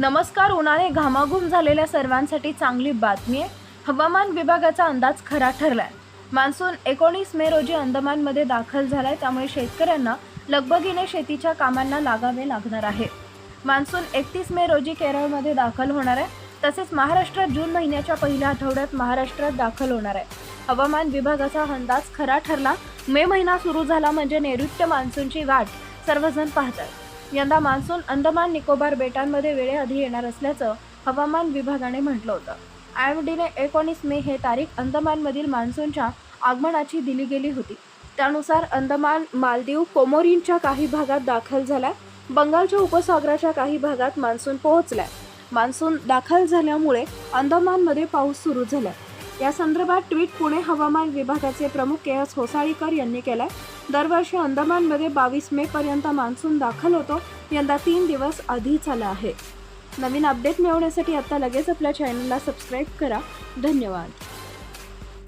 नमस्कार उन्हाने घामाघूम झालेल्या सर्वांसाठी चांगली बातमी आहे. हवामान विभागाचा अंदाज खरा ठरलाय. मान्सून एकोणीस मे रोजी अंदमानमध्ये दाखल झालाय त्यामुळे शेतकऱ्यांना लगबगीने शेतीच्या कामांना लागावे लागणार आहे. मान्सून एकतीस मे रोजी केरळमध्ये दाखल होणार आहे. तसेच महाराष्ट्रात जून महिन्याच्या पहिल्या आठवड्यात महाराष्ट्रात दाखल होणार आहे. हवामान विभागाचा अंदाज खरा ठरला. मे महिना सुरू झाला म्हणजे नैऋत्य मान्सूनची वाट सर्वजण पाहतात. यंदा मान्सून अंदमान निकोबार बेटांमध्ये वेळेआधी येणार असल्याचं हवामान विभागाने म्हटलं होतं. आय एम डीने एकोणीस मे हे तारीख अंदमानमधील मान्सूनच्या आगमनाची दिली गेली होती. त्यानुसार अंदमान मालदीव कोमोरींच्या काही भागात दाखल झाला बंगालच्या उपसागराच्या काही भागात मान्सून पोहोचलाय. मान्सून दाखल झाल्यामुळे अंदमानमध्ये पाऊस सुरू झाला या संदर्भात ट्विट पुणे हवामान विभागाचे प्रमुख के एस होसाळीकर यांनी केलाय. दरवर्षी अंदमानमध्ये बावीस मे पर्यंत मान्सून दाखल होतो. यंदा तीन दिवस आधीच आला आहे. नवीन अपडेट मिळवण्यासाठी आता लगेच आपल्या चॅनलला सबस्क्राईब करा. धन्यवाद.